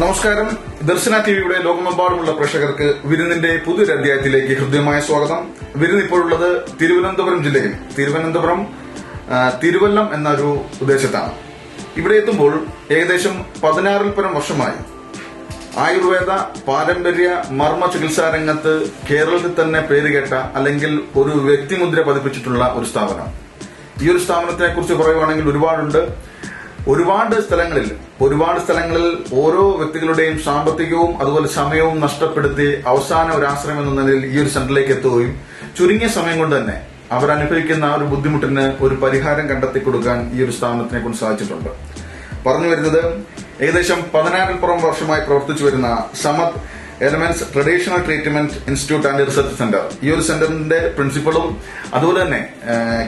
നമസ്കാരം. ദർശന ടിവിയുടെ ലോകമെമ്പാടുമുള്ള പ്രേക്ഷകർക്ക് വിരുന്നിന്റെ പുതിയൊരു അധ്യായത്തിലേക്ക് ഹൃദ്യമായ സ്വാഗതം. വിരുന്ന് ഇപ്പോഴുള്ളത് തിരുവനന്തപുരം ജില്ലയിൽ തിരുവനന്തപുരം തിരുവല്ലം തിരുവല്ലം എന്നൊരു പ്രദേശത്താണ്. ഇവിടെ എത്തുമ്പോൾ ഏകദേശം പതിനാറിൽ പരം വർഷമായി. ആയുർവേദ പാരമ്പര്യ മർമ്മ ചികിത്സാ രംഗത്ത് കേരളത്തിൽ തന്നെ പേരുകേട്ട അല്ലെങ്കിൽ ഒരു വ്യക്തിമുദ്ര പതിപ്പിച്ചിട്ടുള്ള ഒരു സ്ഥാപനം. ഈ ഒരു സ്ഥാപനത്തെ കുറിച്ച് പറയുവാണെങ്കിൽ ഒരുപാടുണ്ട്. ഒരുപാട് സ്ഥലങ്ങളിൽ ഒരുപാട് സ്ഥലങ്ങളിൽ ഓരോ വ്യക്തികളുടെയും സാമ്പത്തികവും അതുപോലെ സമയവും നഷ്ടപ്പെടുത്തി അവസാന ഒരു ആശ്രയം എന്ന നിലയിൽ ഈ ഒരു സെന്ററിലേക്ക് എത്തുകയും ചുരുങ്ങിയ സമയം കൊണ്ട് തന്നെ അവർ അനുഭവിക്കുന്ന ആ ഒരു ബുദ്ധിമുട്ടിന് ഒരു പരിഹാരം കണ്ടെത്തി കൊടുക്കാൻ ഈ ഒരു സ്ഥാപനത്തിനെ കൊണ്ട് സാധിച്ചിട്ടുണ്ട്. പറഞ്ഞു വരുന്നത് ഏകദേശം പതിനാറിൽ പുറം വർഷമായി പ്രവർത്തിച്ചു വരുന്ന Samath elements traditional treatment institute and research centre ഈ ഒരു സെന്ററിന്റെ പ്രിൻസിപ്പളും അതുപോലെ തന്നെ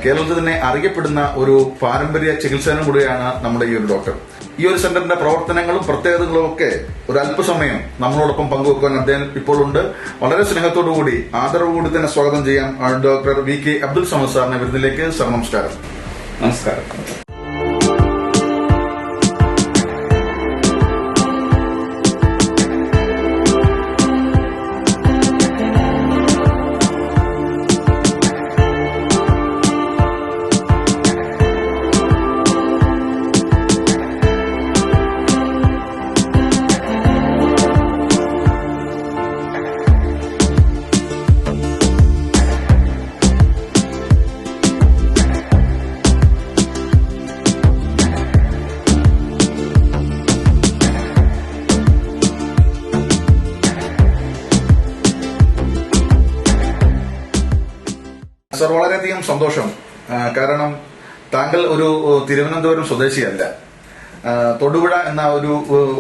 കേരളത്തിൽ തന്നെ അറിയപ്പെടുന്ന ഒരു പാരമ്പര്യ ചികിത്സനും കൂടിയാണ് നമ്മുടെ ഈ ഒരു ഡോക്ടർ ഈ ഒരു സെന്ററിന്റെ പ്രവർത്തനങ്ങളും പ്രത്യേകതകളും ഒക്കെ ഒരു അല്പസമയം നമ്മളോടൊപ്പം പങ്കുവെക്കാൻ അദ്ദേഹം ഇപ്പോൾ ഉണ്ട് വളരെ സ്നേഹത്തോടു കൂടി ആദരവോടുകൂടി തന്നെ സ്വാഗതം ചെയ്യാം doctor V K Abdul Samad സാറിന്റെ വിരുന്നിലേക്ക് സർ നമസ്കാരം. നമസ്കാരം. സന്തോഷം. കാരണം താങ്കൾ ഒരു തിരുവനന്തപുരം സ്വദേശിയല്ല. തൊടുപുഴ എന്ന ഒരു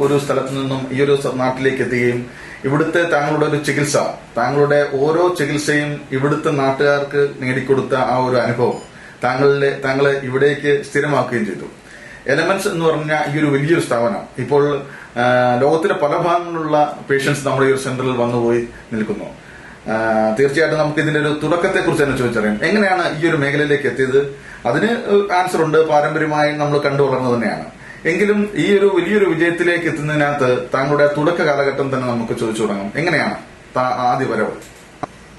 ഒരു സ്ഥലത്ത് നിന്നും ഈ ഒരു നാട്ടിലേക്ക് എത്തുകയും ഇവിടുത്തെ താങ്കളുടെ ഒരു ചികിത്സ താങ്കളുടെ ഓരോ ചികിത്സയും ഇവിടുത്തെ നാട്ടുകാർക്ക് നേടിക്കൊടുത്ത ആ ഒരു അനുഭവം താങ്കളിലെ താങ്കളെ ഇവിടേക്ക് സ്ഥിരമാക്കുകയും ചെയ്തു. എലമെന്റ്സ് എന്ന് പറഞ്ഞ ഈ ഒരു വലിയൊരു സ്ഥാപനം ഇപ്പോൾ ലോകത്തിലെ പല ഭാഗങ്ങളിലുള്ള പേഷ്യൻസ് നമ്മുടെ ഈ ഒരു സെന്ററിൽ വന്നുപോയി നിൽക്കുന്നു. തീർച്ചയായിട്ടും നമുക്ക് ഇതിന്റെ ഒരു തുടക്കത്തെ കുറിച്ച് തന്നെ ചോദിച്ചറിയാം. എങ്ങനെയാണ് ഈ ഒരു മേഖലയിലേക്ക് എത്തിയത്? അതിന് ആൻസർ ഉണ്ട്. പാരമ്പര്യമായി നമ്മൾ കണ്ടു വളർന്നത് തന്നെയാണ്. എങ്കിലും ഈ ഒരു വലിയൊരു വിജയത്തിലേക്ക് എത്തുന്നതിനകത്ത് താങ്കളുടെ തുടക്ക കാലഘട്ടം തന്നെ നമുക്ക് ചോദിച്ചു തുടങ്ങാം. എങ്ങനെയാണ് ആദ്യ വരവ്?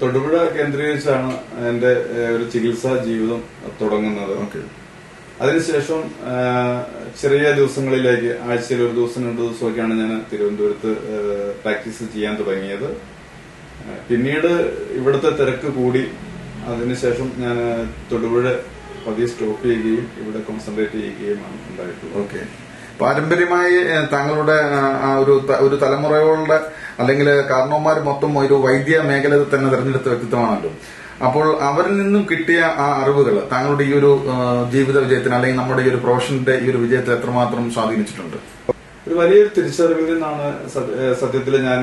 തൊടുപുഴ കേന്ദ്രീകരിച്ചാണ് എന്റെ ഒരു ചികിത്സാ ജീവിതം തുടങ്ങുന്നത്. അതിനുശേഷം ചെറിയ ദിവസങ്ങളിലേക്ക് ആഴ്ചയിൽ ഒരു ദിവസം രണ്ടു ദിവസമൊക്കെയാണ് ഞാൻ തിരുവനന്തപുരത്ത് പ്രാക്ടീസ് ചെയ്യാൻ തുടങ്ങിയത്. പിന്നീട് ഇവിടുത്തെ തിരക്ക് കൂടി. അതിനുശേഷം ഞാൻ തൊടുപുഴ പതിയെ സ്റ്റോപ്പ് ചെയ്യുകയും ഇവിടെ കോൺസെൻട്രേറ്റ് ചെയ്യുകയുമാണ് ഉണ്ടായിട്ടുള്ളത്. ഓക്കെ. പാരമ്പര്യമായി താങ്കളുടെ ഒരു ഒരു തലമുറകളുടെ അല്ലെങ്കിൽ കാരണവന്മാർ മൊത്തം ഒരു വൈദ്യ മേഖല തന്നെ തെരഞ്ഞെടുത്ത വ്യക്തിത്വമാണല്ലോ. അപ്പോൾ അവരിൽ നിന്നും കിട്ടിയ ആ അറിവുകൾ താങ്കളുടെ ഈ ഒരു ജീവിത വിജയത്തിന് അല്ലെങ്കിൽ നമ്മുടെ ഈ ഒരു പ്രൊഫഷന്റെ ഈ ഒരു വിജയത്തെ എത്രമാത്രം സ്വാധീനിച്ചിട്ടുണ്ട്? ഒരു വലിയൊരു തിരിച്ചറിവിൽ നിന്നാണ് സത്യത്തിൽ ഞാൻ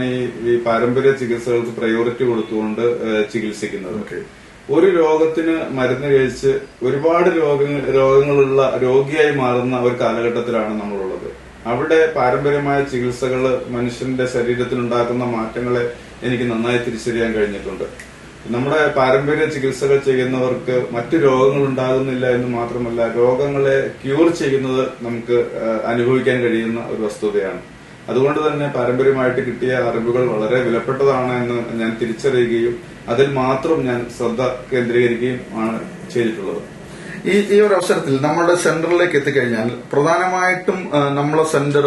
ഈ പാരമ്പര്യ ചികിത്സകൾക്ക് പ്രയോറിറ്റി കൊടുത്തുകൊണ്ട് ചികിത്സിക്കുന്നത്. ഒരു രോഗത്തിന് മരുന്ന് കഴിച്ച് ഒരുപാട് രോഗങ്ങൾ രോഗങ്ങളുള്ള രോഗിയായി മാറുന്ന ഒരു കാലഘട്ടത്തിലാണ് നമ്മളുള്ളത്. അവിടെ പാരമ്പര്യമായ ചികിത്സകൾ മനുഷ്യന്റെ ശരീരത്തിൽ ഉണ്ടാക്കുന്ന മാറ്റങ്ങളെ എനിക്ക് നന്നായി തിരിച്ചറിയാൻ കഴിഞ്ഞിട്ടുണ്ട്. നമ്മുടെ പാരമ്പര്യ ചികിത്സകൾ ചെയ്യുന്നവർക്ക് മറ്റു രോഗങ്ങൾ ഉണ്ടാകുന്നില്ല എന്ന് മാത്രമല്ല രോഗങ്ങളെ ക്യൂർ ചെയ്യുന്നത് നമുക്ക് അനുഭവിക്കാൻ കഴിയുന്ന ഒരു വസ്തുതയാണ്. അതുകൊണ്ട് തന്നെ പാരമ്പര്യമായിട്ട് കിട്ടിയ അറിവുകൾ വളരെ വിലപ്പെട്ടതാണ് എന്ന് ഞാൻ തിരിച്ചറിയുകയും അതിൽ മാത്രം ഞാൻ ശ്രദ്ധ കേന്ദ്രീകരിക്കുകയും ആണ് ചെയ്തിട്ടുള്ളത്. ഈ ഈ ഒരു അവസരത്തിൽ നമ്മുടെ സെന്ററിലേക്ക് എത്തിക്കഴിഞ്ഞാൽ പ്രധാനമായിട്ടും നമ്മളെ സെന്റർ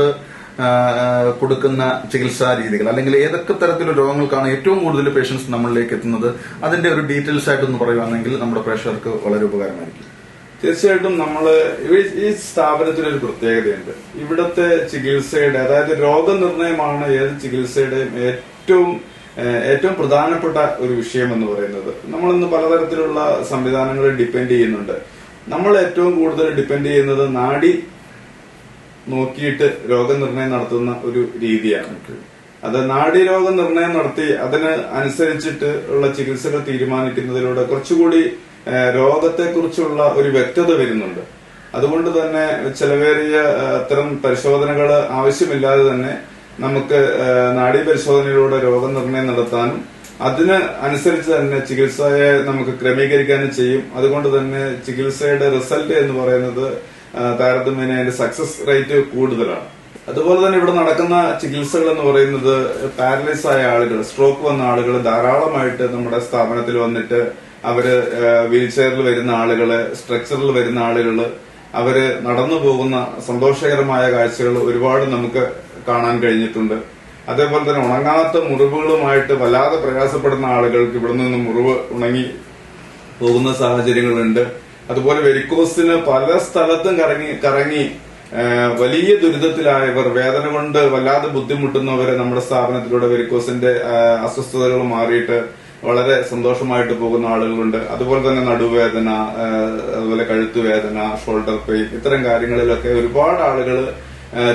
കൊടുക്കുന്ന ചികിത്സാ രീതികൾ അല്ലെങ്കിൽ ഏതൊക്കെ തരത്തിലുള്ള രോഗങ്ങൾക്കാണ് ഏറ്റവും കൂടുതൽ പേഷ്യൻസ് നമ്മളിലേക്ക് എത്തുന്നത് അതിന്റെ ഒരു ഡീറ്റെയിൽസ് ആയിട്ടൊന്ന് പറയുവാണെങ്കിൽ നമ്മുടെ പ്രേക്ഷകർക്ക് വളരെ ഉപകാരമായിരിക്കും. തീർച്ചയായിട്ടും നമ്മൾ ഈ- സ്ഥാപനത്തിന് ഒരു പ്രത്യേകതയുണ്ട്. ഇവിടുത്തെ ചികിത്സയുടെ അതായത് രോഗനിർണയമാണ് ഏത് ചികിത്സയുടെയും ഏറ്റവും ഏറ്റവും പ്രധാനപ്പെട്ട ഒരു വിഷയം എന്ന് പറയുന്നത്. നമ്മളിന്ന് പലതരത്തിലുള്ള സംവിധാനങ്ങളെ ഡിപ്പെൻഡ് ചെയ്യുന്നുണ്ട്. നമ്മൾ ഏറ്റവും കൂടുതൽ ഡിപ്പെൻഡ് ചെയ്യുന്നത് നാഡി നോക്കിയിട്ട് രോഗനിർണയം നടത്തുന്ന ഒരു രീതിയാണ്. അത് നാഡീരോഗ നിർണയം നടത്തി അതിന് അനുസരിച്ചിട്ട് ഉള്ള ചികിത്സകൾ തീരുമാനിക്കുന്നതിലൂടെ കുറച്ചുകൂടി രോഗത്തെക്കുറിച്ചുള്ള ഒരു വ്യക്തത വരുന്നുണ്ട്. അതുകൊണ്ട് തന്നെ ചെലവേറിയ അത്തരം പരിശോധനകൾ ആവശ്യമില്ലാതെ തന്നെ നമുക്ക് നാഡീ പരിശോധനയിലൂടെ രോഗനിർണയം നടത്താനും അതിന് അനുസരിച്ച് തന്നെ ചികിത്സയെ നമുക്ക് ക്രമീകരിക്കാനും ചെയ്യും. അതുകൊണ്ട് തന്നെ ചികിത്സയുടെ റിസൾട്ട് എന്ന് പറയുന്നത് താരതമ്യേന അതിന്റെ സക്സസ് റേറ്റ് കൂടുതലാണ്. അതുപോലെ തന്നെ ഇവിടെ നടക്കുന്ന ചികിത്സകൾ എന്ന് പറയുന്നത് പാരലൈസ് ആയ ആളുകൾ സ്ട്രോക്ക് വന്ന ആളുകൾ ധാരാളമായിട്ട് നമ്മുടെ സ്ഥാപനത്തിൽ വന്നിട്ട് അവർ വീൽ ചെയറിൽ വരുന്ന ആളുകൾ സ്ട്രക്ചറിൽ വരുന്ന ആളുകൾ അവർ നടന്നു പോകുന്ന സന്തോഷകരമായ കാഴ്ചകൾ ഒരുപാട് നമുക്ക് കാണാൻ കഴിഞ്ഞിട്ടുണ്ട്. അതേപോലെ തന്നെ ഉണങ്ങാത്ത മുറിവുകളുമായിട്ട് വല്ലാതെ പ്രയാസപ്പെടുന്ന ആളുകൾക്ക് ഇവിടെ നിന്ന് മുറിവ് ഉണങ്ങി പോകുന്ന സാഹചര്യങ്ങളുണ്ട്. അതുപോലെ വെരിക്കോസിന് പല സ്ഥലത്തും കറങ്ങി കറങ്ങി വലിയ ദുരിതത്തിലായവർ വേദന കൊണ്ട് വല്ലാതെ ബുദ്ധിമുട്ടുന്നവരെ നമ്മുടെ സ്ഥാപനത്തിലൂടെ വെരിക്കോസിന്റെ അസ്വസ്ഥതകൾ മാറിയിട്ട് വളരെ സന്തോഷമായിട്ട് പോകുന്ന ആളുകളുണ്ട്. അതുപോലെ തന്നെ നടുവേദന അതുപോലെ കഴുത്തുവേദന ഷോൾഡർ പെയിൻ ഇത്തരം കാര്യങ്ങളിലൊക്കെ ഒരുപാട് ആളുകൾ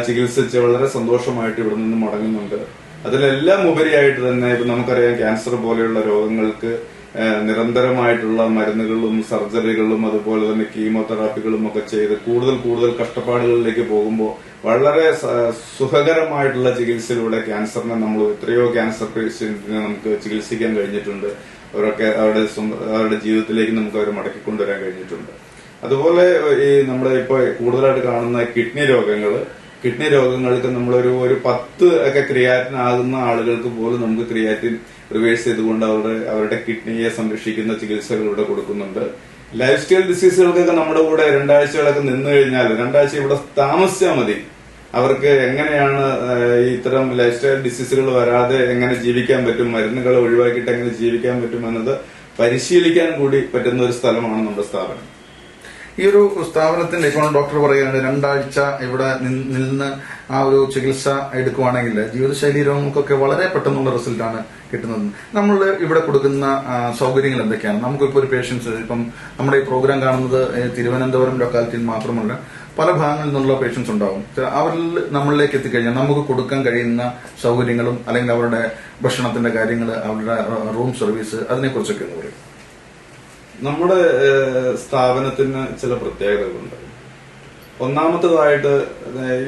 ചികിത്സിച്ച് വളരെ സന്തോഷമായിട്ട് ഇവിടെ നിന്ന് മടങ്ങുന്നുണ്ട്. അതിലെല്ലാം ഉപരിയായിട്ട് തന്നെ ഇപ്പൊ നമുക്കറിയാം ക്യാൻസർ പോലെയുള്ള രോഗങ്ങൾക്ക് നിരന്തരമായിട്ടുള്ള മരുന്നുകളും സർജറികളും അതുപോലെ തന്നെ കീമോതെറാപ്പികളും ഒക്കെ ചെയ്ത് കൂടുതൽ കൂടുതൽ കഷ്ടപ്പാടുകളിലേക്ക് പോകുമ്പോൾ വളരെ സുഖകരമായിട്ടുള്ള ചികിത്സയിലൂടെ ക്യാൻസറിനെ നമ്മൾ എത്രയോ ക്യാൻസർ പേഷ്യന്റിനെ നമുക്ക് ചികിത്സിക്കാൻ കഴിഞ്ഞിട്ടുണ്ട്. അവരൊക്കെ അവരുടെ അവരുടെ ജീവിതത്തിലേക്ക് നമുക്ക് അവരെ മടക്കിക്കൊണ്ടുവരാൻ കഴിഞ്ഞിട്ടുണ്ട്. അതുപോലെ ഈ നമ്മുടെ ഇപ്പോൾ കൂടുതലായിട്ട് കാണുന്ന കിഡ്നി രോഗങ്ങൾ കിഡ്നി രോഗങ്ങൾക്ക് നമ്മളൊരു ഒരു പത്ത് ഒക്കെ ക്രിയാറ്റിൻ ആകുന്ന ആളുകൾക്ക് പോലും നമുക്ക് ക്രിയാറ്റിൻ റിവേഴ്സ് ചെയ്തുകൊണ്ട് അവരുടെ അവരുടെ കിഡ്നിയെ സംരക്ഷിക്കുന്ന ചികിത്സകൾ ഇവിടെ കൊടുക്കുന്നുണ്ട്. ലൈഫ് സ്റ്റൈൽ ഡിസീസുകൾക്കൊക്കെ നമ്മുടെ കൂടെ രണ്ടാഴ്ചകളൊക്കെ നിന്നു കഴിഞ്ഞാൽ രണ്ടാഴ്ച ഇവിടെ താമസിച്ചാൽ മതി. അവർക്ക് എങ്ങനെയാണ് ഇത്തരം ലൈഫ് സ്റ്റൈൽ ഡിസീസുകൾ വരാതെ എങ്ങനെ ജീവിക്കാൻ പറ്റും മരുന്നുകൾ ഒഴിവാക്കിയിട്ട് എങ്ങനെ ജീവിക്കാൻ പറ്റും എന്നത് പരിശീലിക്കാൻ കൂടി പറ്റുന്ന ഒരു സ്ഥലമാണ് നമ്മുടെ സ്ഥാപനം. ഈ ഒരു സ്ഥാപനത്തിന്റെ ഇപ്പോൾ ഡോക്ടർ പറയുകയാണ് രണ്ടാഴ്ച ഇവിടെ നിന്ന് ആ ഒരു ചികിത്സ എടുക്കുവാണെങ്കിൽ ജീവിതശൈലി രോഗങ്ങൾക്കൊക്കെ വളരെ പെട്ടെന്നുള്ള റിസൾട്ടാണ് കിട്ടുന്നത്. നമ്മൾ ഇവിടെ കൊടുക്കുന്ന സൗകര്യങ്ങൾ എന്തൊക്കെയാണ്? നമുക്കിപ്പോൾ ഒരു പേഷ്യൻസ് ഇപ്പം നമ്മുടെ ഈ പ്രോഗ്രാം കാണുന്നത് തിരുവനന്തപുരം ലൊക്കാലിറ്റിയിൽ മാത്രമല്ല പല ഭാഗങ്ങളിൽ നിന്നുള്ള പേഷ്യൻസ് ഉണ്ടാവും. അവരിൽ നമ്മളിലേക്ക് എത്തിക്കഴിഞ്ഞാൽ നമുക്ക് കൊടുക്കാൻ കഴിയുന്ന സൗകര്യങ്ങളും അല്ലെങ്കിൽ അവരുടെ ഭക്ഷണത്തിന്റെ കാര്യങ്ങൾ അവരുടെ റൂം സർവീസ് അതിനെക്കുറിച്ചൊക്കെ ഒന്ന് പറയും. നമ്മുടെ സ്ഥാപനത്തിന് ചില പ്രത്യേകതകളുണ്ട്. ഒന്നാമത്തതായിട്ട്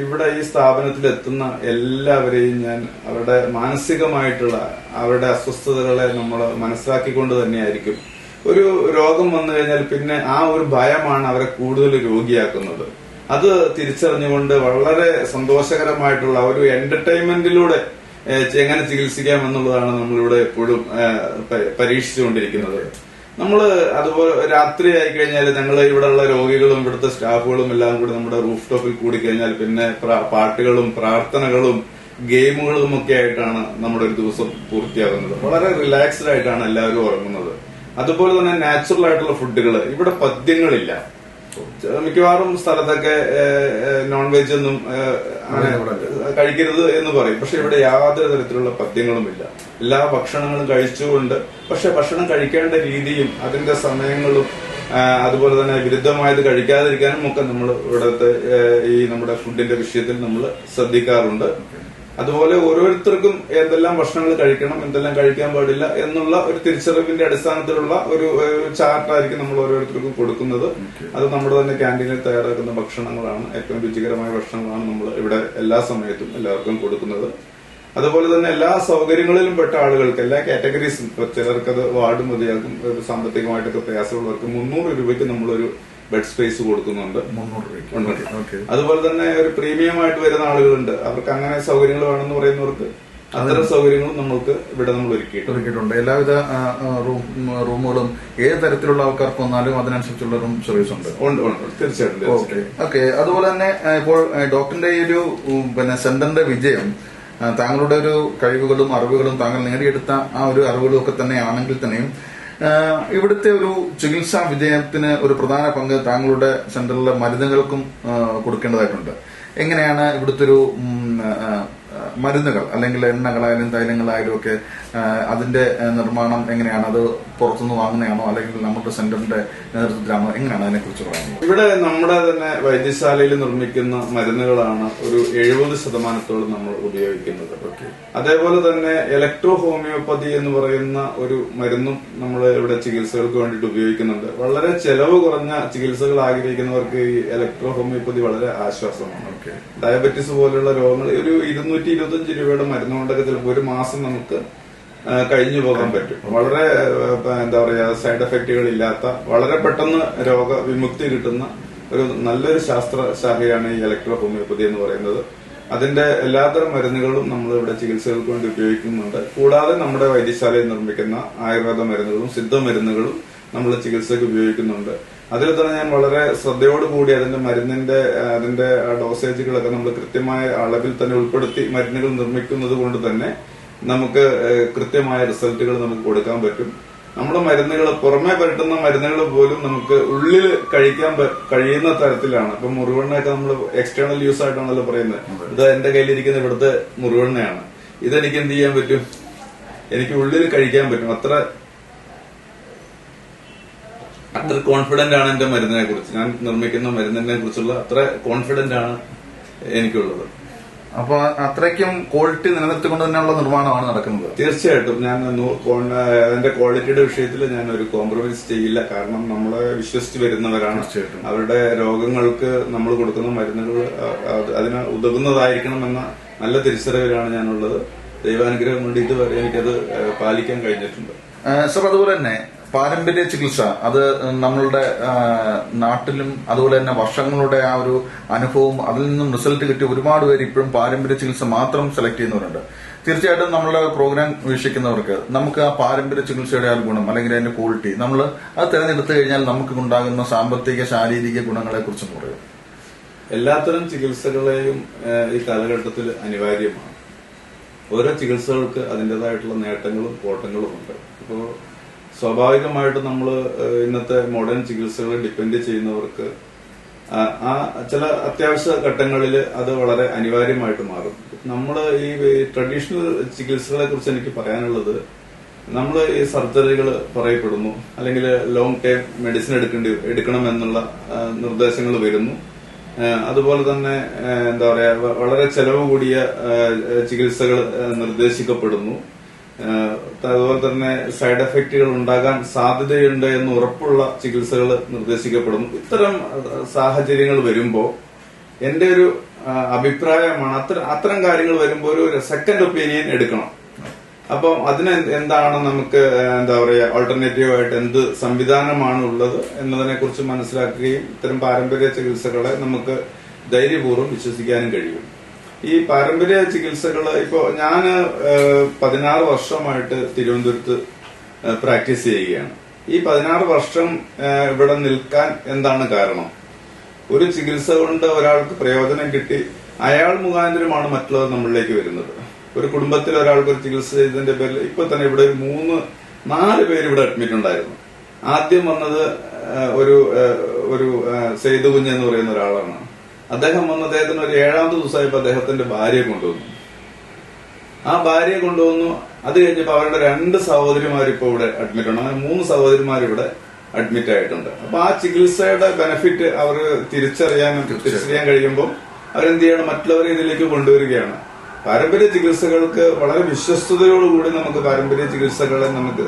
ഇവിടെ ഈ സ്ഥാപനത്തിൽ എത്തുന്ന എല്ലാവരെയും ഞാൻ അവരുടെ മാനസികമായിട്ടുള്ള അവരുടെ അസ്വസ്ഥതകളെ നമ്മൾ മനസ്സിലാക്കിക്കൊണ്ട് തന്നെയായിരിക്കും. ഒരു രോഗം വന്നു കഴിഞ്ഞാൽ പിന്നെ ആ ഒരു ഭയമാണ് അവരെ കൂടുതൽ രോഗിയാക്കുന്നത്. അത് തിരിച്ചറിഞ്ഞുകൊണ്ട് വളരെ സന്തോഷകരമായിട്ടുള്ള ഒരു എന്റർടൈൻമെന്റിലൂടെ എങ്ങനെ ചികിത്സിക്കാം എന്നുള്ളതാണ് നമ്മളിവിടെ എപ്പോഴും പരീക്ഷിച്ചുകൊണ്ടിരിക്കുന്നത്. നമ്മൾ അതുപോലെ രാത്രി ആയി കഴിഞ്ഞാൽ ഞങ്ങൾ ഇവിടെയുള്ള രോഗികളും ഇവിടുത്തെ സ്റ്റാഫുകളും എല്ലാം കൂടി നമ്മുടെ റൂഫ് ടോപ്പിൽ കൂടി കഴിഞ്ഞാൽ പിന്നെ പാട്ടുകളും പ്രാർത്ഥനകളും ഗെയിമുകളും ഒക്കെ ആയിട്ടാണ് നമ്മുടെ ഒരു ദിവസം പൂർത്തിയാകുന്നത്. വളരെ റിലാക്സ്ഡ് ആയിട്ടാണ് എല്ലാവരും ഉറങ്ങുന്നത്. അതുപോലെ തന്നെ നാച്ചുറൽ ആയിട്ടുള്ള ഫുഡുകൾ ഇവിടെ പദ്യങ്ങളില്ല. മിക്കവാറും സ്ഥലത്തൊക്കെ നോൺ വെജ് ഒന്നും അങ്ങനെ കഴിക്കരുത് എന്ന് പറയും. പക്ഷെ ഇവിടെ യാതൊരു തരത്തിലുള്ള പദ്യങ്ങളുമില്ല എല്ലാ ഭക്ഷണങ്ങളും കഴിച്ചുകൊണ്ട് പക്ഷെ ഭക്ഷണം കഴിക്കേണ്ട രീതിയും അതിന്റെ സമയങ്ങളും അതുപോലെ തന്നെ വിരുദ്ധമായത് കഴിക്കാതിരിക്കാനും ഒക്കെ നമ്മൾ ഇവിടുത്തെ ഈ നമ്മുടെ ഫുഡിന്റെ വിഷയത്തിൽ നമ്മൾ ശ്രദ്ധിക്കാറുണ്ട്. അതുപോലെ ഓരോരുത്തർക്കും എന്തെല്ലാം ഭക്ഷണങ്ങൾ കഴിക്കണം എന്തെല്ലാം കഴിക്കാൻ പാടില്ല എന്നുള്ള ഒരു തിരിച്ചറിവിന്റെ അടിസ്ഥാനത്തിലുള്ള ഒരു ചാർട്ടായിരിക്കും നമ്മൾ ഓരോരുത്തർക്കും കൊടുക്കുന്നത്. അത് നമ്മുടെ തന്നെ ക്യാന്റീനിൽ തയ്യാറാക്കുന്ന ഭക്ഷണങ്ങളാണ്. ഏറ്റവും രുചികരമായ ഭക്ഷണങ്ങളാണ് നമ്മൾ ഇവിടെ എല്ലാ സമയത്തും എല്ലാവർക്കും കൊടുക്കുന്നത്. അതുപോലെ തന്നെ എല്ലാ സൗകര്യങ്ങളിലും പെട്ട ആളുകൾക്ക് എല്ലാ കാറ്റഗറീസും ചിലർക്കത് വാർഡ് മതിയാകും ഒരു സാമ്പത്തികമായിട്ടൊക്കെ പ്രയാസമുള്ളവർക്ക് മുന്നൂറ് രൂപയ്ക്ക് നമ്മളൊരു ബെഡ് സ്പേസ് കൊടുക്കുന്നുണ്ട്. മുന്നൂറ്. അതുപോലെ തന്നെ ഒരു പ്രീമിയം ആയിട്ട് വരുന്ന ആളുകളുണ്ട്. അവർക്ക് അങ്ങനെ സൗകര്യങ്ങൾ വേണമെന്ന് പറയുന്നവർക്ക് അത്തരം സൗകര്യങ്ങളും നമ്മൾക്ക് ഇവിടെ നമ്മൾ ഒരുക്കിയിട്ടുണ്ട്. ഒരുക്കിയിട്ടുണ്ട്. എല്ലാവിധ റൂമുകളും ഏത് തരത്തിലുള്ള ആൾക്കാർക്ക് വന്നാലും അതിനനുസരിച്ചുള്ള റൂം സർവീസ് ഉണ്ട്. ഉണ്ട് ഉണ്ട് തീർച്ചയായിട്ടും ഓക്കെ ഓക്കെ. അതുപോലെ തന്നെ ഇപ്പോൾ ഡോക്ടറിന്റെ ഈ ഒരു പിന്നെ സെന്ററിന്റെ വിജയം താങ്കളുടെ ഒരു കഴിവുകളും അറിവുകളും താങ്കൾ നേടിയെടുത്ത ആ ഒരു അറിവുകളും ഒക്കെ തന്നെയാണെങ്കിൽ തന്നെയും ഇവിടുത്തെ ഒരു ചികിത്സാ വിജയത്തിന് ഒരു പ്രധാന പങ്ക് താങ്കളുടെ സെന്ററിലെ മരുന്നുകൾക്കും കൊടുക്കേണ്ടതായിട്ടുണ്ട്. എങ്ങനെയാണ് ഇവിടുത്തെ ഒരു മരുന്നുകൾ അല്ലെങ്കിൽ എണ്ണകളായാലും തൈലങ്ങളായാലും ഒക്കെ അതിന്റെ നിർമ്മാണം എങ്ങനെയാണ്? അത് പുറത്തുനിന്ന് വാങ്ങുന്നതാണോ? അല്ലെങ്കിൽ നമ്മുടെ സെന്ററിന്റെ നേതൃത്വത്തിലാണോ? എങ്ങനെയാണ് അതിനെക്കുറിച്ച് പറയുന്നത്? ഇവിടെ നമ്മുടെ തന്നെ വൈദ്യശാലയിൽ നിർമ്മിക്കുന്ന മരുന്നുകളാണ് ഒരു എഴുപത് ശതമാനത്തോളം നമ്മൾ ഉപയോഗിക്കുന്നത്. അതേപോലെ തന്നെ ഇലക്ട്രോ ഹോമിയോപ്പതി എന്ന് പറയുന്ന ഒരു മരുന്നും നമ്മൾ ഇവിടെ ചികിത്സകൾക്ക് വേണ്ടിയിട്ട് ഉപയോഗിക്കുന്നുണ്ട്. വളരെ ചെലവ് കുറഞ്ഞ ചികിത്സകൾ ആഗ്രഹിക്കുന്നവർക്ക് ഈ ഇലക്ട്രോ ഹോമിയോപ്പതി വളരെ ആശ്വാസമാണ്. ഓക്കെ. ഡയബറ്റീസ് പോലുള്ള രോഗങ്ങൾ ഒരു ഇരുന്നൂറ്റി ഇരുപത്തഞ്ച് രൂപയുടെ മരുന്ന് കൊണ്ടൊക്കെ ചിലപ്പോൾ ഒരു മാസം നമുക്ക് കഴിഞ്ഞു പോകാൻ പറ്റും. വളരെ എന്താ പറയാ സൈഡ് എഫക്റ്റുകൾ ഇല്ലാത്ത വളരെ പെട്ടെന്ന് രോഗവിമുക്തി കിട്ടുന്ന ഒരു നല്ലൊരു ശാസ്ത്രശാഖയാണ് ഈ ഇലക്ട്രോ ഹോമിയോപ്പതി എന്ന് പറയുന്നത്. അതിന്റെ എല്ലാത്തരം മരുന്നുകളും നമ്മൾ ഇവിടെ ചികിത്സകൾക്ക് വേണ്ടി ഉപയോഗിക്കുന്നുണ്ട്. കൂടാതെ നമ്മുടെ വൈദ്യശാലയിൽ നിർമ്മിക്കുന്ന ആയുർവേദ മരുന്നുകളും സിദ്ധ മരുന്നുകളും നമ്മൾ ചികിത്സയ്ക്ക് ഉപയോഗിക്കുന്നുണ്ട്. അതിൽ തന്നെ ഞാൻ വളരെ ശ്രദ്ധയോടുകൂടി അതിന്റെ മരുന്നിന്റെ അതിന്റെ ഡോസേജുകളൊക്കെ നമ്മൾ കൃത്യമായ അളവിൽ തന്നെ ഉൾപ്പെടുത്തി മരുന്നുകൾ നിർമ്മിക്കുന്നത് കൊണ്ട് തന്നെ നമുക്ക് കൃത്യമായ റിസൾട്ടുകൾ നമുക്ക് കൊടുക്കാൻ പറ്റും. നമ്മുടെ മരുന്നുകൾ പുറമെ പരട്ടുന്ന മരുന്നുകൾ പോലും നമുക്ക് ഉള്ളിൽ കഴിക്കാൻ കഴിയുന്ന തരത്തിലാണ്. ഇപ്പൊ മുറിവെണ്ണയൊക്കെ നമ്മൾ എക്സ്റ്റേണൽ യൂസ് ആയിട്ടാണല്ലോ പറയുന്നത്. ഇത് എന്റെ കയ്യിലിരിക്കുന്ന ഇവിടുത്തെ മുറിവെണ്ണയാണ്. ഇതെനിക്ക് എന്ത് ചെയ്യാൻ പറ്റും? എനിക്ക് ഉള്ളിൽ കഴിക്കാൻ പറ്റും. അത്ര അത്ര കോൺഫിഡന്റ് ആണ് എന്റെ മരുന്നിനെ കുറിച്ച്. ഞാൻ നിർമ്മിക്കുന്ന മരുന്നിനെ കുറിച്ചുള്ള അത്ര കോൺഫിഡന്റ് ആണ് എനിക്കുള്ളത്. അപ്പൊ അത്രയ്ക്കും ക്വാളിറ്റി നിലനിർത്തിക്കൊണ്ട് തന്നെയുള്ള നിർമ്മാണമാണ് നടക്കുന്നത്. തീർച്ചയായിട്ടും. ഞാൻ അതിന്റെ ക്വാളിറ്റിയുടെ വിഷയത്തിൽ ഞാൻ ഒരു കോംപ്രമൈസ് ചെയ്യില്ല. കാരണം നമ്മളെ വിശ്വസിച്ച് വരുന്നവരാണ്. തീർച്ചയായിട്ടും. അവരുടെ രോഗങ്ങൾക്ക് നമ്മൾ കൊടുക്കുന്ന മരുന്നുകൾ അതിന് ഉതകുന്നതായിരിക്കണം എന്ന നല്ല തിരിച്ചറിവിലാണ് ഞാനുള്ളത്. ദൈവാനുഗ്രഹം കൊണ്ട് ഇതുവരെ എനിക്കത് പാലിക്കാൻ കഴിഞ്ഞിട്ടുണ്ട്. സർ അതുപോലെ തന്നെ പാരമ്പര്യ ചികിത്സ അത് നമ്മളുടെ നാട്ടിലും അതുപോലെ തന്നെ വർഷങ്ങളുടെ ആ ഒരു അനുഭവം അതിൽ നിന്നും റിസൾട്ട് കിട്ടി ഒരുപാട് പേര് ഇപ്പോഴും പാരമ്പര്യ ചികിത്സ മാത്രം സെലക്ട് ചെയ്യുന്നവരുണ്ട്. തീർച്ചയായിട്ടും നമ്മളുടെ പ്രോഗ്രാം വീക്ഷിക്കുന്നവർക്ക് നമുക്ക് ആ പാരമ്പര്യ ചികിത്സയുടെ ആ ഗുണം അല്ലെങ്കിൽ അതിന്റെ ക്വാളിറ്റി നമ്മൾ അത് തിരഞ്ഞെടുത്തു കഴിഞ്ഞാൽ നമുക്ക് ഉണ്ടാകുന്ന സാമ്പത്തിക ശാരീരിക ഗുണങ്ങളെ കുറിച്ച് പറയും. എല്ലാത്തരം ചികിത്സകളെയും ഈ കാലഘട്ടത്തിൽ അനിവാര്യമാണ്. ഓരോ ചികിത്സകൾക്ക് അതിന്റെതായിട്ടുള്ള നേട്ടങ്ങളും കോട്ടങ്ങളും ഉണ്ട് ഇപ്പോൾ സ്വാഭാവികമായിട്ടും നമ്മൾ ഇന്നത്തെ മോഡേൺ ചികിത്സകളെ ഡിപ്പെൻഡ് ചെയ്യുന്നവർക്ക് ആ ചില അത്യാവശ്യ ഘട്ടങ്ങളിൽ അത് വളരെ അനിവാര്യമായിട്ട് മാറും. നമ്മൾ ഈ ട്രഡീഷണൽ ചികിത്സകളെ കുറിച്ച് എനിക്ക് പറയാനുള്ളത് നമ്മൾ ഈ സർജറികൾ പറയപ്പെടുന്നു അല്ലെങ്കിൽ ലോങ് ടൈം മെഡിസിൻ എടുക്കേണ്ടി എടുക്കണം എന്നുള്ള നിർദ്ദേശങ്ങൾ വരുന്നു. അതുപോലെ തന്നെ എന്താ പറയാ വളരെ ചെലവ് കൂടിയ ചികിത്സകൾ നിർദ്ദേശിക്കപ്പെടുന്നു. അതുപോലെ തന്നെ സൈഡ് എഫക്റ്റുകൾ ഉണ്ടാകാൻ സാധ്യതയുണ്ട് എന്ന് ഉറപ്പുള്ള ചികിത്സകൾ നിർദ്ദേശിക്കപ്പെടുന്നു. ഇത്തരം സാഹചര്യങ്ങൾ വരുമ്പോൾ എന്റെ ഒരു അഭിപ്രായമാണ് അത്തരം അത്തരം കാര്യങ്ങൾ വരുമ്പോൾ ഒരു സെക്കൻഡ് ഒപ്പീനിയൻ എടുക്കണം. അപ്പം അതിന് എന്താണ് നമുക്ക് എന്താ പറയുക ഓൾട്ടർനേറ്റീവ് ആയിട്ട് എന്ത് സംവിധാനമാണ് ഉള്ളത് എന്നതിനെ കുറിച്ച് മനസ്സിലാക്കുകയും ഇത്തരം പാരമ്പര്യ ചികിത്സകളെ നമുക്ക് ധൈര്യപൂർവം വിശ്വസിക്കാനും കഴിയും. ഈ പാരമ്പര്യ ചികിത്സകൾ ഇപ്പോ ഞാൻ പതിനാറ് വർഷമായിട്ട് തിരുവനന്തപുരത്ത് പ്രാക്ടീസ് ചെയ്യുകയാണ്. ഈ പതിനാറ് വർഷം ഇവിടെ നിൽക്കാൻ എന്താണ് കാരണം? ഒരു ചികിത്സ കൊണ്ട് ഒരാൾക്ക് പ്രയോജനം കിട്ടി അയാൾ മുഖാന്തരമാണ് മറ്റുള്ളവർ നമ്മളിലേക്ക് വരുന്നത്. ഒരു കുടുംബത്തിൽ ഒരാൾക്ക് ഒരു ചികിത്സ ചെയ്തതിന്റെ പേരിൽ ഇപ്പൊ തന്നെ ഇവിടെ മൂന്ന് നാല് പേര് ഇവിടെ അഡ്മിറ്റ് ഉണ്ടായിരുന്നു. ആദ്യം വന്നത് ഒരു ഒരു സെയ്തു എന്ന് പറയുന്ന ഒരാളാണ്. അദ്ദേഹം വന്ന് അദ്ദേഹത്തിന് ഒരു ഏഴാമത്തെ ദിവസമായപ്പോ അദ്ദേഹത്തിന്റെ ഭാര്യയെ കൊണ്ടുവന്നു. ആ ഭാര്യയെ കൊണ്ടുവന്നു. അത് കഴിഞ്ഞപ്പോ അവരുടെ രണ്ട് സഹോദരിമാർ ഇപ്പൊ ഇവിടെ അഡ്മിറ്റ് ഉണ്ട് അങ്ങനെ മൂന്ന് സഹോദരിമാർ ഇവിടെ അഡ്മിറ്റ് ആയിട്ടുണ്ട്. അപ്പൊ ആ ചികിത്സയുടെ ബെനിഫിറ്റ് അവർ തിരിച്ചറിയാനും തിരിച്ചറിയാൻ കഴിയുമ്പോൾ അവരെന്ത് ചെയ്യണം? മറ്റുള്ളവരെ ഇതിലേക്ക് കൊണ്ടുവരികയാണ്. പാരമ്പര്യ ചികിത്സകൾക്ക് വളരെ വിശ്വസ്തയോടുകൂടി നമുക്ക് പാരമ്പര്യ ചികിത്സകളെ നമുക്ക്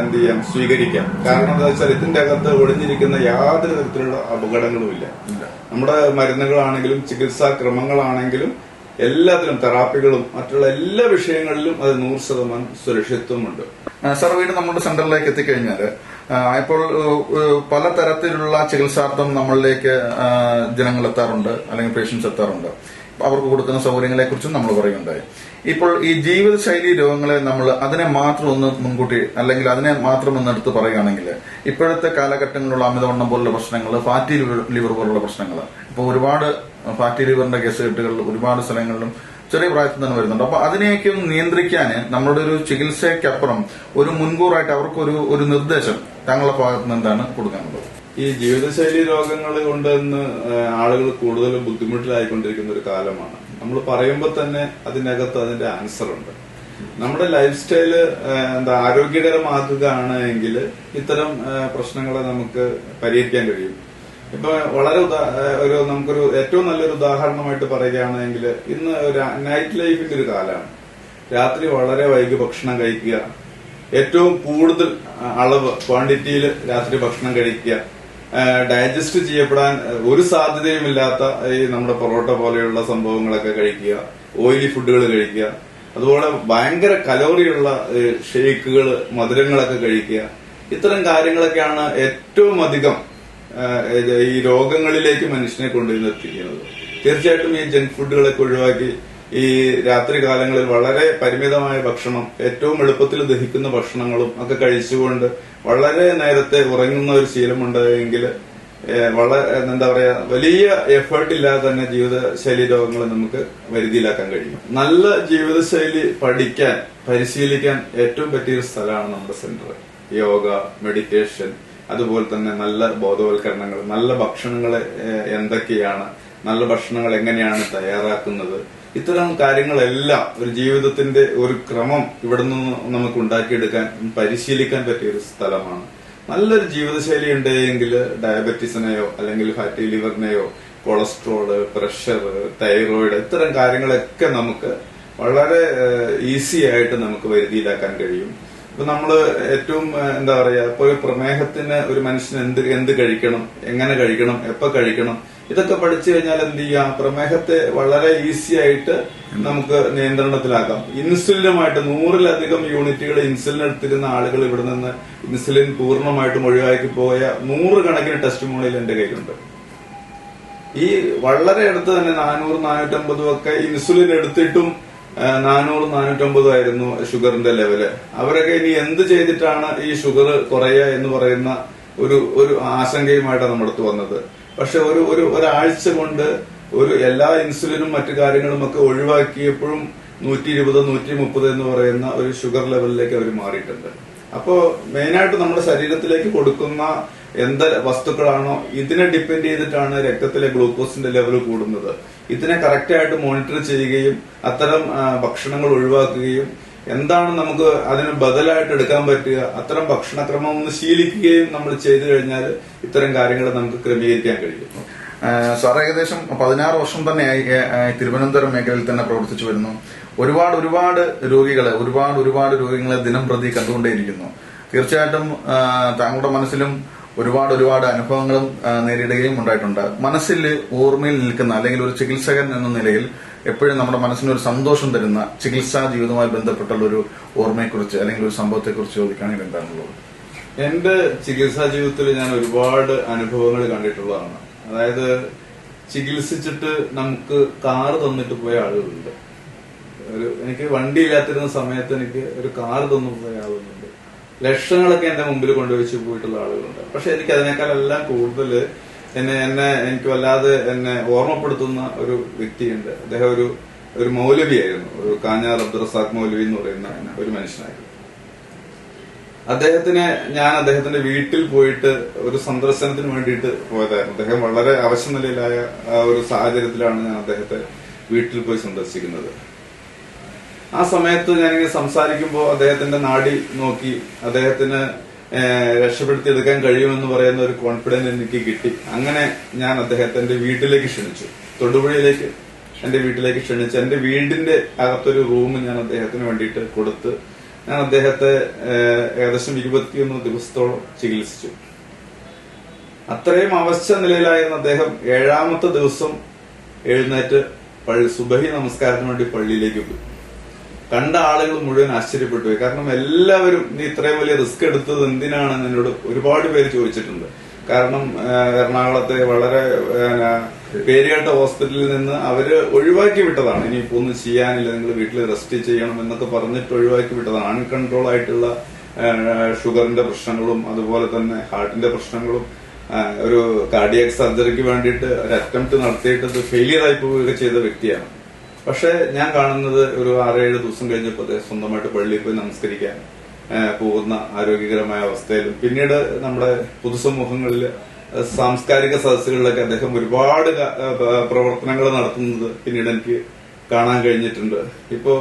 എന്ത് ചെയ്യാം? സ്വീകരിക്കാം. കാരണം എന്താ വെച്ചാൽ ഇതിന്റെ അകത്ത് ഒളിഞ്ഞിരിക്കുന്ന യാതൊരു തരത്തിലുള്ള അപകടങ്ങളും ഇല്ല. നമ്മുടെ മരുന്നുകളാണെങ്കിലും ചികിത്സാ ക്രമങ്ങളാണെങ്കിലും എല്ലാത്തിലും തെറാപ്പികളും മറ്റുള്ള എല്ലാ വിഷയങ്ങളിലും അത് നൂറ് ശതമാനം സുരക്ഷിത്വമുണ്ട്. സാർ വീട് നമ്മുടെ സെന്ററിലേക്ക് എത്തിക്കഴിഞ്ഞാൽ ഇപ്പോൾ പലതരത്തിലുള്ള ചികിത്സാർത്ഥം നമ്മളിലേക്ക് ജനങ്ങൾ എത്താറുണ്ട് അല്ലെങ്കിൽ പേഷ്യൻസ് എത്താറുണ്ട്. അവർക്ക് കൊടുക്കുന്ന സൗകര്യങ്ങളെ കുറിച്ചും നമ്മൾ പറയുന്നുണ്ടായി. ഇപ്പോൾ ഈ ജീവിതശൈലി രോഗങ്ങളെ നമ്മൾ അതിനെ മാത്രം ഒന്ന് മുൻകൂട്ടി അല്ലെങ്കിൽ അതിനെ മാത്രം ഒന്ന് എടുത്ത് പറയുകയാണെങ്കിൽ ഇപ്പോഴത്തെ കാലഘട്ടങ്ങളിലുള്ള അമിതവണ്ണം പോലുള്ള പ്രശ്നങ്ങൾ ഫാറ്റി ലിവർ പോലുള്ള പ്രശ്നങ്ങൾ. ഇപ്പോൾ ഒരുപാട് ഫാറ്റി ലിവറിന്റെ കേസ് കെട്ടുകൾ ഒരുപാട് സ്ഥലങ്ങളിലും ചെറിയ പ്രായത്തിൽ തന്നെ വരുന്നുണ്ട്. അപ്പൊ അതിനെയൊക്കെ ഒന്ന് നിയന്ത്രിക്കാൻ നമ്മളുടെ ഒരു ചികിത്സയ്ക്കപ്പുറം ഒരു മുൻകൂറായിട്ട് അവർക്കൊരു ഒരു നിർദ്ദേശം താങ്കളുടെ ഭാഗത്ത് നിന്ന് എന്താണ് കൊടുക്കാനുള്ളത്. ഈ ജീവിതശൈലി രോഗങ്ങൾ കൊണ്ട് ഇന്ന് ആളുകൾ കൂടുതൽ ബുദ്ധിമുട്ടിലായിക്കൊണ്ടിരിക്കുന്ന ഒരു കാലമാണ്. നമ്മൾ പറയുമ്പോൾ തന്നെ അതിനകത്ത് അതിന്റെ ആൻസർ ഉണ്ട്. നമ്മുടെ ലൈഫ് സ്റ്റൈൽ എന്താ ആരോഗ്യകരമാക്കുകയാണ് എങ്കിൽ ഇത്തരം പ്രശ്നങ്ങളെ നമുക്ക് പരിഹരിക്കാൻ കഴിയും. ഇപ്പൊ വളരെ ഒരു നമുക്കൊരു ഏറ്റവും നല്ലൊരു ഉദാഹരണമായിട്ട് പറയുകയാണെങ്കിൽ ഇന്ന് ഒരു നൈറ്റ് ലൈഫിന്റെ ഒരു കാലമാണ്. രാത്രി വളരെ വൈകി ഭക്ഷണം കഴിക്കുക. ഏറ്റവും കൂടുതൽ അളവ് ക്വാണ്ടിറ്റിയിൽ രാത്രി ഭക്ഷണം കഴിക്കുക. ഡൈജസ്റ്റ് ചെയ്യപ്പെടാൻ ഒരു സാധ്യതയുമില്ലാത്ത ഈ നമ്മുടെ പൊറോട്ട പോലെയുള്ള സംഭവങ്ങളൊക്കെ കഴിക്കുക ഓയിലി ഫുഡുകൾ കഴിക്കുക അതുപോലെ ഭയങ്കര കലോറിയുള്ള ഷേക്കുകൾ മധുരങ്ങളൊക്കെ കഴിക്കുക. ഇത്തരം കാര്യങ്ങളൊക്കെയാണ് ഏറ്റവും അധികം ഈ രോഗങ്ങളിലേക്ക് മനുഷ്യനെ കൊണ്ടുവന്ന് എത്തിക്കുന്നത് തീർച്ചയായിട്ടും ഈ ജങ്ക് ഫുഡുകളൊക്കെ ഒഴിവാക്കി ഈ രാത്രി കാലങ്ങളിൽ വളരെ പരിമിതമായ ഭക്ഷണം ഏറ്റവും എളുപ്പത്തിൽ ദഹിക്കുന്ന ഭക്ഷണങ്ങളും ഒക്കെ കഴിച്ചുകൊണ്ട് വളരെ നേരത്തെ ഉറങ്ങുന്ന ഒരു ശീലമുണ്ടെങ്കിൽ വളരെ എന്താ പറയാ വലിയ എഫേർട്ട് ഇല്ലാതെ തന്നെ ജീവിതശൈലി രോഗങ്ങൾ നമുക്ക് വരുതിയിലാക്കാൻ കഴിയും. നല്ല ജീവിതശൈലി പഠിക്കാൻ പരിശീലിക്കാൻ ഏറ്റവും പറ്റിയ ഒരു സ്ഥലമാണ് നമ്മുടെ സെന്റർ. യോഗ മെഡിറ്റേഷൻ അതുപോലെ തന്നെ നല്ല ബോധവൽക്കരണങ്ങൾ നല്ല ഭക്ഷണങ്ങൾ എന്തൊക്കെയാണ് നല്ല ഭക്ഷണങ്ങൾ എങ്ങനെയാണ് തയ്യാറാക്കുന്നത് ഇത്തരം കാര്യങ്ങളെല്ലാം ഒരു ജീവിതത്തിന്റെ ഒരു ക്രമം ഇവിടെ നിന്ന് നമുക്ക് ഉണ്ടാക്കിയെടുക്കാൻ പരിശീലിക്കാൻ പറ്റിയ ഒരു സ്ഥലമാണ്. നല്ലൊരു ജീവിതശൈലി ഉണ്ടെങ്കിൽ ഡയബറ്റീസിനെയോ അല്ലെങ്കിൽ ഫാറ്റി ലിവറിനെയോ കൊളസ്ട്രോൾ പ്രഷർ തൈറോയിഡ് ഇത്തരം കാര്യങ്ങളൊക്കെ നമുക്ക് വളരെ ഈസി ആയിട്ട് നമുക്ക് വരുതിയിലാക്കാൻ കഴിയും. ഇപ്പൊ നമ്മൾ ഏറ്റവും എന്താ പറയാ ഇപ്പൊ പ്രമേഹത്തിന് ഒരു മനുഷ്യൻ എന്ത് എന്ത് കഴിക്കണം എങ്ങനെ കഴിക്കണം എപ്പോ കഴിക്കണം ഇതൊക്കെ പഠിച്ചു കഴിഞ്ഞാൽ എന്ത് ചെയ്യാം? പ്രമേഹത്തെ വളരെ ഈസി ആയിട്ട് നമുക്ക് നിയന്ത്രണത്തിലാക്കാം. ഇൻസുലിനുമായിട്ട് നൂറിലധികം യൂണിറ്റുകൾ ഇൻസുലിൻ എടുത്തിരുന്ന ആളുകൾ ഇവിടെ നിന്ന് ഇൻസുലിൻ പൂർണമായിട്ടും ഒഴിവാക്കി പോയ നൂറുകണക്കിന് ടെസ്റ്റ് മോണിൽ എന്റെ കയ്യിലുണ്ട്. ഈ വളരെ അടുത്ത് തന്നെ നാനൂറ് നാനൂറ്റമ്പതും ഒക്കെ ഇൻസുലിൻ എടുത്തിട്ടും നാനൂറ് നാനൂറ്റമ്പതും ആയിരുന്നു ഷുഗറിന്റെ ലെവൽ അവരൊക്കെ ഇനി എന്ത് ചെയ്തിട്ടാണ് ഈ ഷുഗർ കുറയുക എന്ന് പറയുന്ന ഒരു ഒരു ആശങ്കയുമായിട്ടാണ് നമ്മുടെ അടുത്ത് വന്നത്. പക്ഷെ ഒരു ഒരു ഒരാഴ്ച കൊണ്ട് ഒരു എല്ലാ ഇൻസുലിനും മറ്റു കാര്യങ്ങളും ഒക്കെ ഒഴിവാക്കിയപ്പോഴും നൂറ്റി ഇരുപത് നൂറ്റി മുപ്പത് എന്ന് പറയുന്ന ഒരു ഷുഗർ ലെവലിലേക്ക് അവർ മാറിയിട്ടുണ്ട്. അപ്പോ മെയിനായിട്ട് നമ്മുടെ ശരീരത്തിലേക്ക് കൊടുക്കുന്ന എന്ത് വസ്തുക്കളാണോ ഇതിനെ ഡിപ്പെൻഡ് ചെയ്തിട്ടാണ് രക്തത്തിലെ ഗ്ലൂക്കോസിന്റെ ലെവൽ കൂടുന്നത്. ഇതിനെ കറക്റ്റായിട്ട് മോണിറ്റർ ചെയ്യുകയും അത്തരം ഭക്ഷണങ്ങൾ ഒഴിവാക്കുകയും എന്താണ് നമുക്ക് അതിന് ബദലായിട്ട് എടുക്കാൻ പറ്റുക? അത്തരം ഭക്ഷണക്രമം ഒന്ന് ശീലിക്കുകയും നമ്മൾ ചെയ്തു കഴിഞ്ഞാൽ ഇത്തരം കാര്യങ്ങൾ നമുക്ക് ക്രമീകരിക്കാൻ കഴിയും. സാർ ഏകദേശം പതിനാറ് വർഷം തന്നെ തിരുവനന്തപുരം മേഖലയിൽ തന്നെ പ്രവർത്തിച്ചു വരുന്നു. ഒരുപാട് ഒരുപാട് രോഗികളെ ഒരുപാട് ഒരുപാട് രോഗികളെ ദിനം പ്രതി കണ്ടുകൊണ്ടേയിരിക്കുന്നു. തീർച്ചയായിട്ടും താങ്കളുടെ മനസ്സിലും ഒരുപാട് ഒരുപാട് അനുഭവങ്ങളും നേരിടുകയും ഉണ്ടായിട്ടുണ്ട്. മനസ്സിൽ ഓർമ്മയിൽ നിൽക്കുന്ന അല്ലെങ്കിൽ ഒരു ചികിത്സകൻ എന്ന നിലയിൽ എപ്പോഴും നമ്മുടെ മനസ്സിനൊരു സന്തോഷം തരുന്ന ചികിത്സാ ജീവിതവുമായി ബന്ധപ്പെട്ടുള്ള ഒരു ഓർമ്മയെക്കുറിച്ച് അല്ലെങ്കിൽ ഒരു സംഭവത്തെക്കുറിച്ച് ചോദിക്കുകയാണെങ്കിൽ എന്താണുള്ളത്? എന്റെ ചികിത്സാ ജീവിതത്തിൽ ഞാൻ ഒരുപാട് അനുഭവങ്ങൾ കണ്ടിട്ടുള്ളതാണ്. അതായത് ചികിത്സിച്ചിട്ട് നമുക്ക് കാറ് തന്നിട്ട് പോയ ആളുകളുണ്ട്. ഒരു എനിക്ക് വണ്ടി ഇല്ലാത്തിരുന്ന സമയത്ത് എനിക്ക് ഒരു കാറ് തന്നു പോയ ആളുകളുണ്ട്. ലക്ഷങ്ങളൊക്കെ എന്റെ മുമ്പിൽ കൊണ്ടുവച്ച് പോയിട്ടുള്ള ആളുകളുണ്ട്. പക്ഷെ എനിക്ക് അതിനേക്കാളെല്ലാം കൂടുതൽ എന്നെ എന്നെ എനിക്ക് വല്ലാതെ എന്നെ ഓർമ്മപ്പെടുത്തുന്ന ഒരു വ്യക്തിയുണ്ട്. അദ്ദേഹം ഒരു ഒരു മൗലവിയായിരുന്നു. ഒരു കാഞ്ഞാർ അബ്ദുറസാഖ് മൗലവി എന്ന് പറയുന്ന ഒരു മനുഷ്യനായിരുന്നു. അദ്ദേഹത്തിന് ഞാൻ അദ്ദേഹത്തിന്റെ വീട്ടിൽ പോയിട്ട് ഒരു സന്ദർശനത്തിന് വേണ്ടിയിട്ട് പോയതായിരുന്നു. അദ്ദേഹം വളരെ അവശ്യ നിലയിലായ ഒരു സാഹചര്യത്തിലാണ് ഞാൻ അദ്ദേഹത്തെ വീട്ടിൽ പോയി സന്ദർശിക്കുന്നത്. ആ സമയത്ത് ഞാനിങ്ങനെ സംസാരിക്കുമ്പോൾ അദ്ദേഹത്തിന്റെ നാടി നോക്കി അദ്ദേഹത്തിന് രക്ഷപ്പെടുത്തിയെടുക്കാൻ കഴിയുമെന്ന് പറയുന്ന ഒരു കോൺഫിഡൻസ് എനിക്ക് കിട്ടി. അങ്ങനെ ഞാൻ അദ്ദേഹത്തിന്റെ വീട്ടിലേക്ക് ക്ഷണിച്ചു. തൊടുപുഴയിലേക്ക് എന്റെ വീട്ടിലേക്ക് ക്ഷണിച്ച്. എന്റെ വീടിന്റെ അകത്തൊരു റൂം ഞാൻ അദ്ദേഹത്തിന് വേണ്ടിയിട്ട് കൊടുത്ത് ഞാൻ അദ്ദേഹത്തെ ഏകദേശം ഇരുപത്തിയൊന്ന് ദിവസത്തോളം ചികിത്സിച്ചു. അത്രയും അവസ്ഥ നിലയിലായിരുന്ന അദ്ദേഹം ഏഴാമത്തെ ദിവസം എഴുന്നേറ്റ് പള്ളി സുബഹി നമസ്കാരത്തിന് വേണ്ടി പള്ളിയിലേക്ക് പോയി. കണ്ട ആളുകൾ മുഴുവൻ ആശ്ചര്യപ്പെട്ടു കാരണം എല്ലാവരും നീ ഇത്രയും വലിയ റിസ്ക് എടുത്തത് എന്തിനാണെന്ന് എന്നോട് ഒരുപാട് പേര് ചോദിച്ചിട്ടുണ്ട്. കാരണം എറണാകുളത്തെ വളരെ പേരുകേട്ട ഹോസ്പിറ്റലിൽ നിന്ന് അവർ ഒഴിവാക്കി വിട്ടതാണ്. ഇനിയിപ്പോ ഒന്നും ചെയ്യാനില്ല നിങ്ങൾ വീട്ടിൽ റെസ്റ്റ് ചെയ്യണം എന്നൊക്കെ പറഞ്ഞിട്ട് ഒഴിവാക്കി വിട്ടതാണ്. അൺകൺട്രോൾ ആയിട്ടുള്ള ഷുഗറിന്റെ പ്രശ്നങ്ങളും അതുപോലെ തന്നെ ഹാർട്ടിന്റെ പ്രശ്നങ്ങളും ഒരു കാർഡിയക് സർജറിക്ക് വേണ്ടിയിട്ട് ഒരു അറ്റംപ്റ്റ് നടത്തിയിട്ട് ഫെയിലിയർ ആയി പോവുകയൊക്കെ ചെയ്ത വ്യക്തിയാണ്. പക്ഷെ ഞാൻ കാണുന്നത് ഒരു ആറേഴ് ദിവസം കഴിഞ്ഞപ്പോൾ സ്വന്തമായിട്ട് പള്ളിയിൽ പോയി നമസ്കരിക്കാൻ പോകുന്ന ആരോഗ്യകരമായ അവസ്ഥയിലും പിന്നീട് നമ്മുടെ പൊതുസമൂഹങ്ങളിൽ സാംസ്കാരിക സദസ്സുകളിലൊക്കെ അദ്ദേഹം ഒരുപാട് പ്രവർത്തനങ്ങൾ നടത്തുന്നത് പിന്നീട് എനിക്ക് കാണാൻ കഴിഞ്ഞിട്ടുണ്ട്. ഇപ്പോ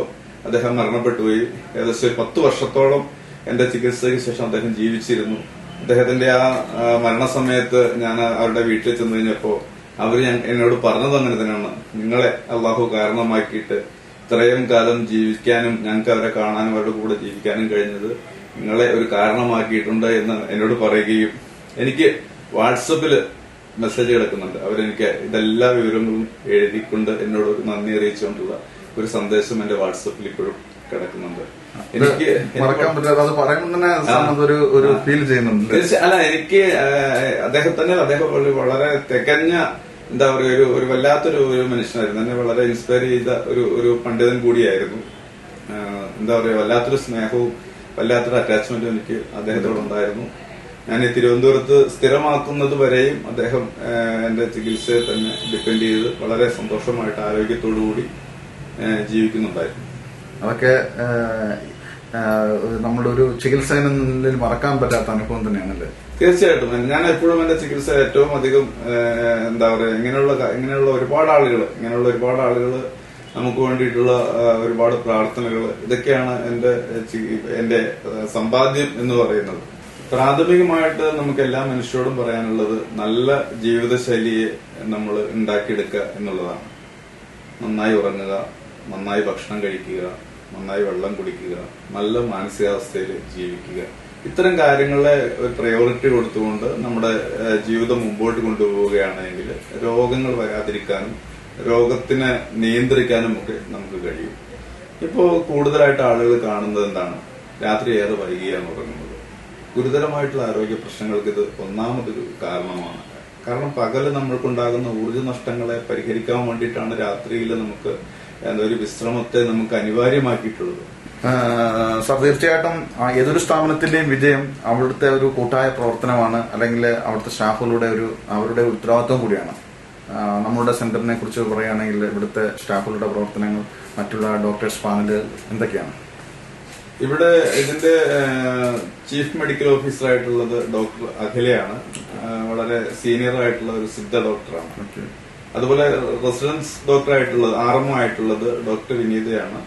അദ്ദേഹം മരണപ്പെട്ടുപോയി. ഏകദേശം പത്ത് വർഷത്തോളം എന്റെ ചികിത്സയ്ക്ക് ശേഷം അദ്ദേഹം ജീവിച്ചിരുന്നു. അദ്ദേഹത്തിന്റെ ആ മരണസമയത്ത് ഞാൻ അവരുടെ വീട്ടിൽ ചെന്ന് കഴിഞ്ഞപ്പോ ഞാൻ എന്നോട് പറഞ്ഞത് അങ്ങനെ തന്നെയാണ്. നിങ്ങളെ അള്ളാഹു കാരണമാക്കിയിട്ട് ഇത്രയും കാലം ജീവിക്കാനും ഞങ്ങൾക്ക് അവരെ കാണാനും അവരുടെ കൂടെ ജീവിക്കാനും കഴിഞ്ഞത് നിങ്ങളെ ഒരു കാരണമാക്കിയിട്ടുണ്ട് എന്ന് എന്നോട് പറയുകയും എനിക്ക് വാട്സപ്പിൽ മെസ്സേജ് കിടക്കുന്നുണ്ട്. അവരെനിക്ക് ഇതെല്ലാ വിവരങ്ങളും എഴുതിക്കൊണ്ട് എന്നോട് നന്ദി അറിയിച്ചുകൊണ്ടുള്ള ഒരു സന്ദേശം എന്റെ വാട്സപ്പിൽ ഇപ്പോഴും കിടക്കുന്നുണ്ട്. എനിക്ക് മറക്കാൻ പറ്റാതെ അത് പറയുമ്പോൾ തന്നെ അതൊരു ഒരു ഫീൽ ചെയ്യുന്നുണ്ട്. അല്ല എനിക്ക് അദ്ദേഹത്തിന് അദ്ദേഹത്തിന്റെ അദ്ദേഹം വളരെ തികഞ്ഞ എന്താ പറയുക ഒരു ഒരു വല്ലാത്തൊരു ഒരു മനുഷ്യനായിരുന്നു. എന്നെ വളരെ ഇൻസ്പയർ ചെയ്ത ഒരു ഒരു പണ്ഡിതൻ കൂടിയായിരുന്നു. എന്താ പറയുക വല്ലാത്തൊരു സ്നേഹവും വല്ലാത്തൊരു അറ്റാച്ച്മെന്റും എനിക്ക് അദ്ദേഹത്തോട് ഉണ്ടായിരുന്നു. ഞാൻ ഈ തിരുവനന്തപുരത്ത് സ്ഥിരമാക്കുന്നത് വരെയും അദ്ദേഹം എന്റെ ചികിത്സയെ തന്നെ ഡിപ്പെൻഡ് ചെയ്ത് വളരെ സന്തോഷമായിട്ട് ആരോഗ്യത്തോടു കൂടി ജീവിക്കുന്നുണ്ടായിരുന്നു. അതൊക്കെ നമ്മുടെ ഒരു ചികിത്സകൻ മറക്കാൻ പറ്റാത്ത അനുഭവം തന്നെയാണല്ലേ? തീർച്ചയായിട്ടും. ഞാൻ എപ്പോഴും എന്റെ ചികിത്സ ഏറ്റവും അധികം എന്താ പറയുക ഇങ്ങനെയുള്ള ഇങ്ങനെയുള്ള ഒരുപാട് ആളുകൾ ഇങ്ങനെയുള്ള ഒരുപാട് ആളുകൾ നമുക്ക് വേണ്ടിയിട്ടുള്ള ഒരുപാട് പ്രാർത്ഥനകൾ ഇതൊക്കെയാണ് എന്റെ എന്റെ സമ്പാദ്യം എന്ന് പറയുന്നത്. പ്രാഥമികമായിട്ട് നമുക്ക് എല്ലാ മനുഷ്യരോടും പറയാനുള്ളത് നല്ല ജീവിതശൈലിയെ നമ്മൾ ഉണ്ടാക്കിയെടുക്കുക എന്നുള്ളതാണ്. നന്നായി ഉറങ്ങുക നന്നായി ഭക്ഷണം കഴിക്കുക നന്നായി വെള്ളം കുടിക്കുക നല്ല മാനസികാവസ്ഥയിൽ ജീവിക്കുക. ഇത്തരം കാര്യങ്ങളെ ഒരു പ്രയോറിറ്റി കൊടുത്തുകൊണ്ട് നമ്മുടെ ജീവിതം മുമ്പോട്ട് കൊണ്ടുപോവുകയാണെങ്കിൽ രോഗങ്ങൾ വരാതിരിക്കാനും രോഗത്തിനെ നിയന്ത്രിക്കാനും ഒക്കെ നമുക്ക് കഴിയും. ഇപ്പോൾ കൂടുതലായിട്ട് ആളുകൾ കാണുന്നത് എന്താണ്? രാത്രി ഏറെ വൈകിയാണ് ഉറങ്ങുന്നത്. ഗുരുതരമായിട്ടുള്ള ആരോഗ്യ പ്രശ്നങ്ങൾക്ക് ഇത് ഒന്നാമതൊരു കാരണമാണ്. കാരണം പകൽ നമ്മൾക്കുണ്ടാകുന്ന ഊർജ നഷ്ടങ്ങളെ പരിഹരിക്കാൻ വേണ്ടിയിട്ടാണ് രാത്രിയിൽ നമുക്ക് ഒരു വിശ്രമത്തെ നമുക്ക് അനിവാര്യമാക്കിയിട്ടുള്ളത്. സർ തീർച്ചയായിട്ടും ഏതൊരു സ്ഥാപനത്തിന്റെയും വിജയം അവിടുത്തെ ഒരു കൂട്ടായ പ്രവർത്തനമാണ് അല്ലെങ്കിൽ അവിടുത്തെ സ്റ്റാഫുകളുടെ ഒരു അവരുടെ ഉത്തരവാദിത്വം കൂടിയാണ്. നമ്മളുടെ സെന്ററിനെ കുറിച്ച് പറയുകയാണെങ്കിൽ ഇവിടുത്തെ സ്റ്റാഫുകളുടെ പ്രവർത്തനങ്ങൾ മറ്റുള്ള ഡോക്ടേഴ്സ് പാനൽ എന്തൊക്കെയാണ്? ഇവിടെ ഇതിന്റെ ചീഫ് മെഡിക്കൽ ഓഫീസർ ആയിട്ടുള്ളത് ഡോക്ടർ അഖിലയാണ്. വളരെ സീനിയർ ആയിട്ടുള്ള ഒരു സിദ്ധ ഡോക്ടറാണ്. അതുപോലെ റെസിഡൻസ് ഡോക്ടർ ആയിട്ടുള്ളത് ആർ എം ആയിട്ടുള്ളത് ഡോക്ടർ വിനീതയാണ്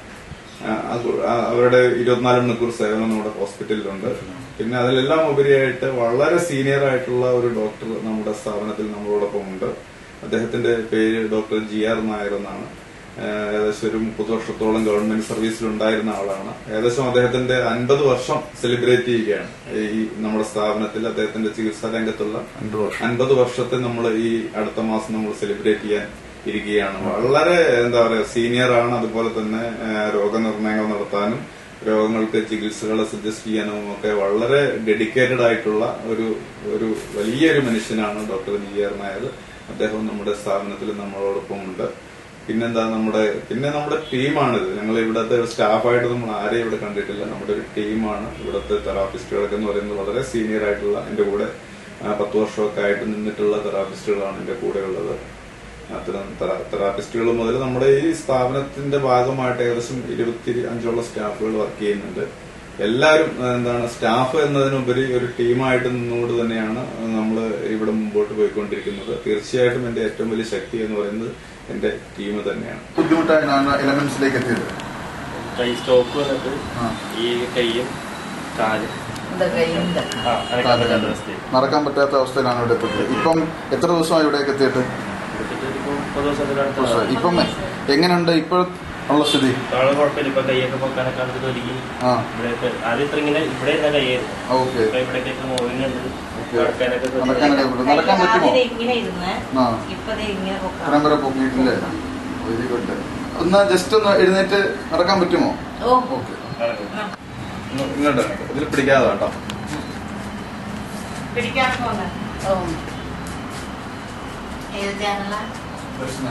അവരുടെ ഇരുപത്തിനാല് മണിക്കൂർ സേവനം നമ്മുടെ ഹോസ്പിറ്റലിലുണ്ട്. പിന്നെ അതിലെല്ലാം ഉപരിയായിട്ട് വളരെ സീനിയർ ആയിട്ടുള്ള ഒരു ഡോക്ടർ നമ്മുടെ സ്ഥാപനത്തിൽ നമ്മളോടൊപ്പം ഉണ്ട് അദ്ദേഹത്തിന്റെ പേര് ഡോക്ടർ ജി ആർ നായർ എന്നാണ്. ഏകദേശം ഒരു മുപ്പത് വർഷത്തോളം ഗവൺമെന്റ് സർവീസിൽ ഉണ്ടായിരുന്ന ആളാണ്. ഏകദേശം അദ്ദേഹത്തിന്റെ അൻപത് വർഷം സെലിബ്രേറ്റ് ചെയ്യുകയാണ്. ഈ നമ്മുടെ സ്ഥാപനത്തിൽ അദ്ദേഹത്തിന്റെ ചികിത്സാ രംഗത്തുള്ള അൻപത് വർഷത്തെ നമ്മൾ ഈ അടുത്ത മാസം നമ്മൾ സെലിബ്രേറ്റ് ചെയ്യാൻ ഇരിക്കുകയാണ്. വളരെ എന്താ പറയാ സീനിയർ ആണ്. അതുപോലെ തന്നെ രോഗനിർണയങ്ങൾ നടത്താനും രോഗങ്ങൾക്ക് ചികിത്സകളെ സജസ്റ്റ് ചെയ്യാനും ഒക്കെ വളരെ ഡെഡിക്കേറ്റഡ് ആയിട്ടുള്ള ഒരു ഒരു വലിയൊരു മനുഷ്യനാണ് ഡോക്ടർ ജി ആർ നായർ. അദ്ദേഹം നമ്മുടെ സ്ഥാപനത്തിൽ നമ്മളോടൊപ്പം ഉണ്ട് പിന്നെന്താ നമ്മുടെ പിന്നെ നമ്മുടെ ടീമാണിത്. ഞങ്ങൾ ഇവിടുത്തെ സ്റ്റാഫായിട്ട് നമ്മൾ ആരെയും ഇവിടെ കണ്ടിട്ടില്ല. നമ്മുടെ ഒരു ടീമാണ് ഇവിടുത്തെ തെറാപ്പിസ്റ്റുകളൊക്കെ എന്ന് പറയുന്നത് വളരെ സീനിയർ ആയിട്ടുള്ള എന്റെ കൂടെ പത്ത് വർഷമൊക്കെ ആയിട്ട് നിന്നിട്ടുള്ള തെറാപ്പിസ്റ്റുകളാണ് എന്റെ കൂടെ ഉള്ളത്. അത്തരം തെറാ- തെറാപ്പിസ്റ്റുകൾ മുതൽ നമ്മുടെ ഈ സ്ഥാപനത്തിന്റെ ഭാഗമായിട്ട് ഏകദേശം ഇരുപത്തി അഞ്ചോളം സ്റ്റാഫുകൾ വർക്ക് ചെയ്യുന്നുണ്ട്. എല്ലാവരും എന്താണ് സ്റ്റാഫ് എന്നതിനുപരി ഒരു ടീമായിട്ട് നിന്നുകൊണ്ട് തന്നെയാണ് നമ്മൾ ഇവിടെ മുമ്പോട്ട് പോയിക്കൊണ്ടിരിക്കുന്നത്. തീർച്ചയായിട്ടും എന്റെ ഏറ്റവും വലിയ ശക്തി എന്ന് പറയുന്നത് എന്റെ ടീം തന്നെയാണ്. ബുദ്ധിമുട്ടായിട്ടാണ് എലമെന്റ്സിലേക്ക് എത്തിയത്? കൈ സ്റ്റോക്ക് വന്നിട്ട് ഈ കൈയും കാലും. നടക്കാൻ പറ്റാത്ത അവസ്ഥയിലാണ് ഇവിടെ എത്തിയത്. ഇപ്പം എത്ര ദിവസമായി ഇവിടേക്ക് എത്തിയിട്ട്? ഇപ്പൊ എങ്ങനെയുണ്ട് ഇപ്പോൾ ഉള്ള സ്ഥിതി? കുഴപ്പമില്ല. ഇപ്പൊ കൈയൊക്കെ പൊക്കാനൊക്കെ അടുത്ത് ഒരുങ്ങി ഇവിടെ ആദ്യം ഇത്ര ഇങ്ങനെ ഇവിടെ കൈയായിരുന്നു മൂവിങ് ഉണ്ട്. ഓക്കെ. നടക്കാനൊക്കെ തുടങ്ങി. നടക്കാൻ പറ്റുമോ? ആദ്യം ഇങ്ങനെ ഇരുന്ന് ആ. ഇത്രയും വരെ പൊക്കിയിട്ടില്ലേ? വെരി ഗുഡ് ഒന്ന് ജസ്റ്റ് ഒന്ന് എഴുന്നേറ്റ് നടക്കാൻ പറ്റുമോ? ഓക്കെ. ഇങ്ങോട്ട് ഇതിൽ പിടിക്കാതെ കേട്ടോ. ദർശന